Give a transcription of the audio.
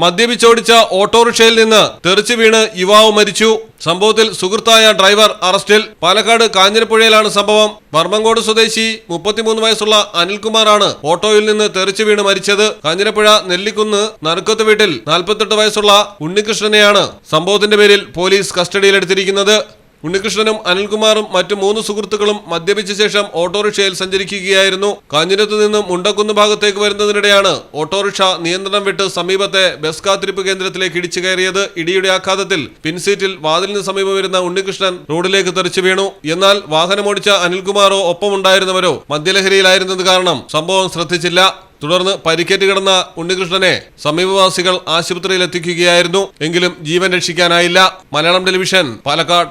മദ്യപിച്ചോടിച്ച ഓട്ടോറിക്ഷയിൽ നിന്ന് തെറിച്ചു വീണ് യുവാവ് മരിച്ചു. സംഭവത്തിൽ സുഹൃത്തായ ഡ്രൈവർ അറസ്റ്റിൽ പാലക്കാട് കാഞ്ഞിരപ്പുഴയിലാണ് സംഭവം. വർമ്മങ്കോട് സ്വദേശി മുപ്പത്തിമൂന്ന് വയസ്സുള്ള അനിൽകുമാറാണ് ഓട്ടോയിൽ നിന്ന് തെറിച്ചു വീണ് മരിച്ചത്. കാഞ്ഞിരപ്പുഴ നെല്ലിക്കുന്ന് നറുക്കത്ത് വീട്ടിൽ നാൽപ്പത്തെട്ട് വയസ്സുള്ള ഉണ്ണികൃഷ്ണനെയാണ് സംഭവത്തിന്റെ പേരിൽ പോലീസ് കസ്റ്റഡിയിലെടുത്തിരിക്കുന്നത്. ഉണ്ണികൃഷ്ണനും അനിൽകുമാറും മറ്റു മൂന്ന് സുഹൃത്തുക്കളും മദ്യപിച്ച ശേഷം ഓട്ടോറിക്ഷയിൽ സഞ്ചരിക്കുകയായിരുന്നു. കാഞ്ഞിരത്തു നിന്നും മുണ്ടക്കുന്ന് ഭാഗത്തേക്ക് വരുന്നതിനിടെയാണ് ഓട്ടോറിക്ഷ നിയന്ത്രണം വിട്ട് സമീപത്തെ ബസ് കാത്തിരിപ്പ് കേന്ദ്രത്തിലേക്ക് ഇടിച്ചു കയറിയത്. ഇടിയുടെ ആഘാതത്തിൽ പിൻസീറ്റിൽ വാതിലിന് സമീപം വരുന്ന ഉണ്ണികൃഷ്ണൻ റോഡിലേക്ക് തെറിച്ചു വീണു. എന്നാൽ വാഹനമോടിച്ച അനിൽകുമാറോ ഒപ്പമുണ്ടായിരുന്നവരോ മദ്യലഹരിയിലായിരുന്നത് കാരണം സംഭവം ശ്രദ്ധിച്ചില്ല. തുടർന്ന് പരിക്കേറ്റ് കിടന്ന ഉണ്ണികൃഷ്ണനെ സമീപവാസികൾ ആശുപത്രിയിൽ എത്തിക്കുകയായിരുന്നു എങ്കിലും ജീവൻ രക്ഷിക്കാനായില്ല. മലയാളം ടെലിവിഷൻ പാലക്കാട്.